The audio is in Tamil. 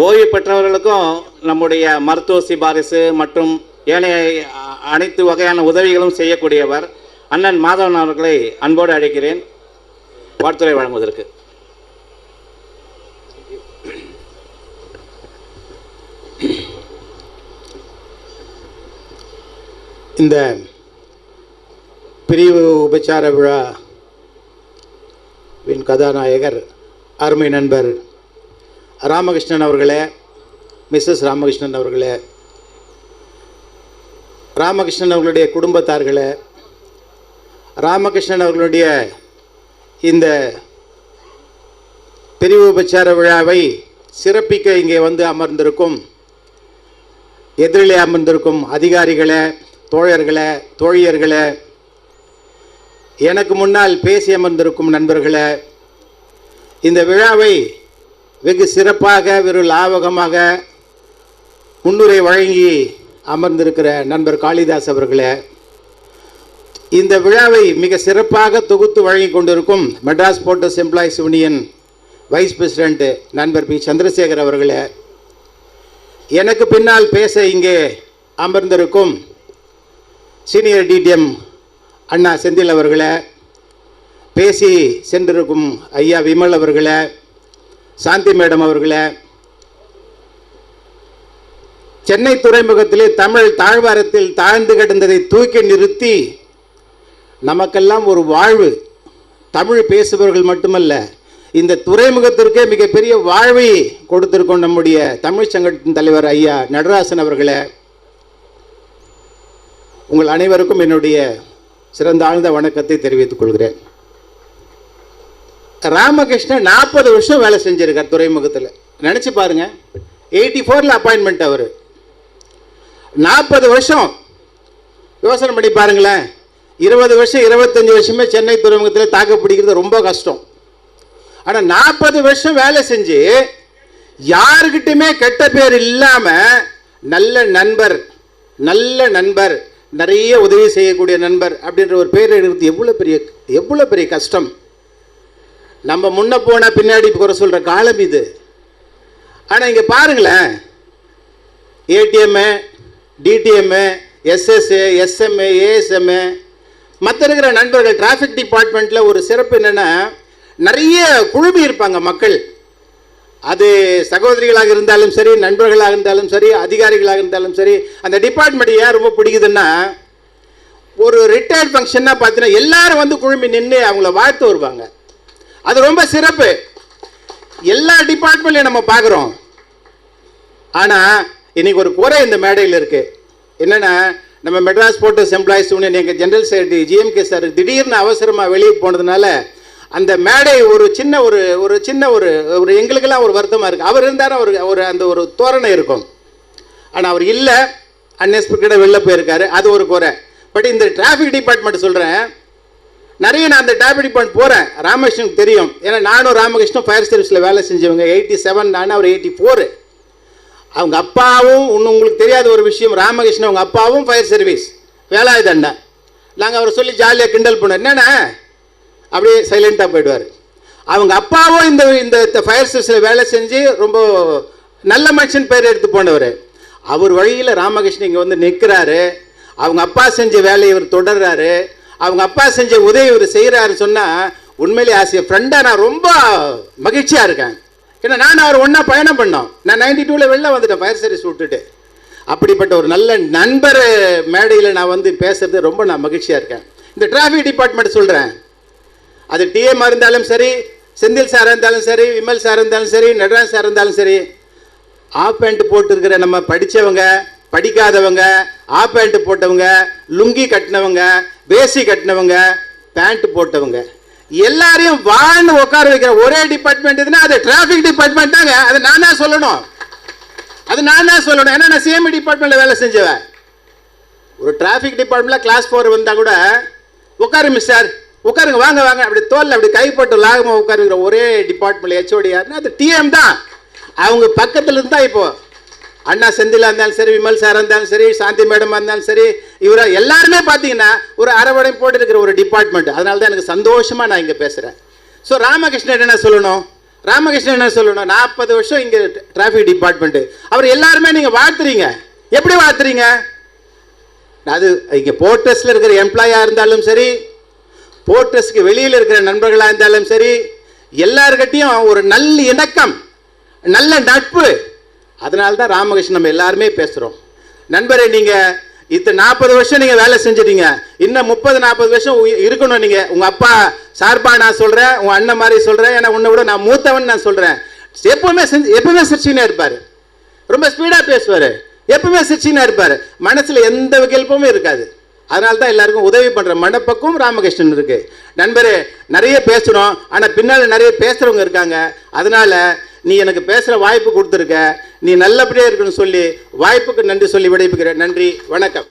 ஓய்வு பெற்றவர்களுக்கும் நம்முடைய மருத்துவ சிபாரிசு மற்றும் ஏனைய அ- அனைத்து வகையான உதவிகளும் செய்யக்கூடியவர் அண்ணன் மாதவன் அவர்களை அன்போடு அழைக்கிறேன். வாழ்த்துறை வழங்குவதற்கு. இந்த பிரிவு உபச்சார விழாவின் கதாநாயகர் அருமை நண்பர் ராமகிருஷ்ணன் அவர்களே மிஸ்ஸஸ் ராமகிருஷ்ணன் அவர்களே ராமகிருஷ்ணன் அவர்களுடைய குடும்பத்தார்களே ராமகிருஷ்ணன் அவர்களுடைய இந்த பிரிவு உபச்சார விழாவை சிறப்பிக்க இங்கே வந்து அமர்ந்திருக்கும் எதிரிலே அமர்ந்திருக்கும் அதிகாரிகளே தோழர்களே தோழியர்களே எனக்கு முன்னால் பேசி அமர்ந்திருக்கும் நண்பர்களே இந்த விழாவை வெகு சிறப்பாக வெறும் லாவகமாக முன்னுரை வழங்கி அமர்ந்திருக்கிற நண்பர் காளிதாஸ் அவர்களே இந்த விழாவை மிக சிறப்பாக தொகுத்து வழங்கி கொண்டிருக்கும் Madras ports employees union vice president நண்பர் பி. சந்திரசேகர் அவர்களே எனக்கு பின்னால் பேச இங்கே அமர்ந்திருக்கும் சீனியர் டிடிஎம் அண்ணா செந்தில் அவர்களே பேசி சென்றிருக்கும் ஐயா விமல் அவர்களே சாந்தி மேடம் அவர்களே சென்னை துறைமுகத்திலே தமிழ் தாழ்வாரத்தில் தாழ்ந்து கிடந்ததை தூக்கி நிறுத்தி நமக்கெல்லாம் ஒரு வாழ்வு. தமிழ் பேசுபவர்கள் மட்டுமல்ல இந்த துறைமுகத்திற்கே மிகப்பெரிய வாழ்வை கொடுத்திருக்கோம் நம்முடைய தமிழ் சங்கத்தின் தலைவர் ஐயா நடராசன் அவர்களே. உங்கள் அனைவருக்கும் என்னுடைய சிறந்த ஆழ்ந்த வணக்கத்தை தெரிவித்துக் கொள்கிறேன். ராமகிருஷ்ணன் நாற்பது வருஷம் வேலை செஞ்சிருக்கார் துறைமுகத்தில். நினச்சி பாருங்க. எயிட்டி ஃபோரில் அப்பாயின்மெண்ட் அவர். நாற்பது வருஷம். யோசனை பண்ணி பாருங்களேன். இருபது வருஷம் இருபத்தஞ்சி வருஷமே சென்னை துறைமுகத்தில் தாக்கு பிடிக்கிறது ரொம்ப கஷ்டம். ஆனால் நாற்பது வருஷம் வேலை செஞ்சு யாருக்கிட்டுமே கெட்ட பேர் இல்லாமல் நல்ல நண்பர் நல்ல நண்பர் நிறைய உதவி செய்யக்கூடிய நண்பர் அப்படின்ற ஒரு பேர் எடுக்கிறது எவ்வளோ பெரிய எவ்வளோ பெரிய கஷ்டம். நம்ம முன்ன போனால் பின்னாடி குறை சொல்கிற காலம் இது. ஆனால் இங்கே பாருங்களேன். ATM DTM SSA SMA ASM மற்ற இருக்கிற நண்பர்கள் டிராஃபிக் டிபார்ட்மெண்ட்டில் ஒரு சிறப்பு என்னென்னா நிறைய குழுமி இருப்பாங்க மக்கள். அது சகோதரிகளாக இருந்தாலும் சரி நண்பர்களாக இருந்தாலும் சரி அதிகாரிகளாக இருந்தாலும் சரி அந்த டிபார்ட்மெண்ட் ஏன் ரொம்ப பிடிக்குதுன்னா ஒரு ரிட்டையர்ட் ஃபங்க்ஷன்னா பார்த்தீங்கன்னா எல்லாரும் வந்து குழுமி நின்று அவங்கள வாழ்த்து வருவாங்க. அது ரொம்ப சிறப்பு. எல்லா டிபார்ட்மெண்ட்லையும் நம்ம பார்க்குறோம். ஆனால் இன்னைக்கு ஒரு குறை இந்த மேடையில் இருக்கு. என்னன்னா நம்ம மெட்ராஸ் போர்ட்டஸ் எம்ப்ளாயிஸ் யூனியன் எங்கள் ஜெனரல் செக்ரட்டரி ஜிஎம்கே சார் திடீர்னு அவசரமாக வெளியே போனதுனால அந்த மேடை ஒரு சின்ன ஒரு ஒரு சின்ன ஒரு ஒரு எங்களுக்கெல்லாம் ஒரு வருத்தமாக இருக்குது அவர் இருந்தாலும் அவர் ஒரு அந்த ஒரு தோரணை இருக்கும். ஆனால் அவர் இல்லை. அன்எக்ஸ்பெக்டடாக வெளில போயிருக்காரு. அது ஒரு குறை. பட் இந்த டிராஃபிக் டிபார்ட்மெண்ட் சொல்கிறேன் நிறைய நான் அந்த டேப் டிபார்ட்மெண்ட் போகிறேன் ராமகிருஷ்ணனுக்கு தெரியும். ஏன்னா நானும் ராமகிருஷ்ணன் ஃபயர் சர்வீஸில் வேலை செஞ்சவங்க. எயிட்டி செவன் நான் அவர் எயிட்டி ஃபோரு அவங்க அப்பாவும் இன்னும் உங்களுக்கு தெரியாத ஒரு விஷயம் ராமகிருஷ்ணன் அவங்க அப்பாவும் ஃபயர் சர்வீஸ் வேலாயுதண்டா நாங்கள் அவரை சொல்லி ஜாலியாக கிண்டல் பண்ணோம். என்னென்ன அப்படியே சைலண்ட்டாக போயிடுவார். அவங்க அப்பாவும் இந்த இந்த ஃபயர் சர்வீஸில் வேலை செஞ்சு ரொம்ப நல்ல மனுஷன் பேர் எடுத்து போனவர். அவர் வழியில் ராமகிருஷ்ணன் இங்கே வந்து நிற்கிறாரு அவங்க அப்பா செஞ்ச வேலையை இவர் தொடர்றாரு. அவங்க அப்பா செஞ்ச உதவி இவர் செய்கிறாரு சொன்னால் உண்மையிலே ஆசிய ஃப்ரெண்டாக நான் ரொம்ப மகிழ்ச்சியாக இருக்கேன். ஏன்னா நான் அவர் ஒன்றா பயணம் பண்ணோம். நான் நைன்டி டூவில் வெளில வந்துட்டேன் ஃபயர் சர்வீஸ் விட்டுட்டு. அப்படிப்பட்ட ஒரு நல்ல நண்பர் மேடையில் நான் வந்து பேசுறது ரொம்ப நான் மகிழ்ச்சியாக இருக்கேன். இந்த டிராஃபிக் டிபார்ட்மெண்ட் சொல்கிறேன் அது டிஎம் இருந்தாலும் சரி செந்தில் சார் இருந்தாலும் சரி விமல் சார் இருந்தாலும் சரி நடராஜ் சார் இருந்தாலும் சரி ஆஃப் பேண்ட் போட்டிருக்கிற நம்ம படித்தவங்க படிக்காதவங்க ஆஃப் பேண்ட் போட்டவங்க லுங்கி கட்டினவங்க வேசி கட்டினவங்க பேண்ட் போட்டவங்க. எல்லாரையும் வாழ்ந்து உட்கார வைக்கிற ஒரே டிபார்ட்மெண்ட் இதுன்னா அது டிராஃபிக் டிபார்ட்மெண்ட் தாங்க. அது நான் தான் சொல்லணும். அது நான் தான் சொல்லணும். ஏன்னா நான் சிஎம்இ டிபார்ட்மெண்ட்டில் வேலை செஞ்சவன். ஒரு டிராஃபிக் டிபார்ட்மெண்ட்டில் கிளாஸ் ஃபோர் வந்தால் கூட உட்காருங்க சார் உட்காருங்க வாங்க வாங்க. அப்படி தோல்ல அப்படி கைப்பட்டு லாகமாக உட்காருங்கிற ஒரே டிபார்ட்மெண்ட் ஹெச்ஓடி யாருன்னா அது டிஎம் தான். அவங்க பக்கத்தில் இருந்தா இப்போ அண்ணா செந்திலா இருந்தாலும் சரி விமல் சார் இருந்தாலும் சரி சாந்தி மேடமாக இருந்தாலும் சரி இவரை எல்லாருமே பார்த்தீங்கன்னா ஒரு அரவணை போட்டு இருக்கிற ஒரு டிபார்ட்மெண்ட் அதனால தான் எனக்கு சந்தோஷமாக நான் இங்கே பேசுகிறேன் ஸோ ராமகிருஷ்ணன் என்ன சொல்லணும்? ராமகிருஷ்ணன் என்ன சொல்லணும்? நாற்பது வருஷம் இங்கே டிராஃபிக் டிபார்ட்மெண்ட்டு அவர் எல்லாருமே நீங்கள் வாழ்த்துறீங்க. எப்படி வாழ்த்துறீங்க? அது இங்கே போர்ட்ரஸில் இருக்கிற எம்ப்ளாயாக இருந்தாலும் சரி போர்ட்டஸ்க்கு வெளியில் இருக்கிற நண்பர்களாக இருந்தாலும் சரி எல்லார்கிட்டையும் ஒரு நல்ல இணக்கம் நல்ல நட்பு. அதனால தான் ராமகிருஷ்ணன் நம்ம எல்லாருமே பேசுகிறோம் நண்பரை நீங்கள் இத்தனை நாற்பது வருஷம் நீங்கள் வேலை செஞ்சிட்டீங்க. இன்னும் முப்பது நாற்பது வருஷம் இருக்கணும் நீங்கள் உங்கள் அப்பா சார்பாக நான் சொல்கிறேன் உங்கள் அண்ணன் மாதிரி சொல்கிறேன் ஏன்னா உன்னை விட நான் மூத்தவன் நான் சொல்கிறேன் எப்பவுமே செஞ்சு எப்பவுமே சிரிச்சுனே இருப்பார். ரொம்ப ஸ்பீடாக பேசுவார். எப்பவுமே சிரிச்சுனே இருப்பார். மனசில் எந்த விகல்பமும் இருக்காது. அதனால தான் எல்லாருக்கும் உதவி பண்ணுற மனப்பக்கம் ராமகிருஷ்ணன் இருக்குது நண்பரே நிறைய பேசுகிறோம் ஆனால் பின்னால் நிறைய பேசுகிறவங்க இருக்காங்க. அதனால் நீ எனக்கு பேசுகிற வாய்ப்பு கொடுத்துருக்க. நீ நல்லபடியாக இருக்கணும்னு சொல்லி வாய்ப்புக்கு நன்றி சொல்லி விடைபெறுகிறேன். நன்றி. வணக்கம்.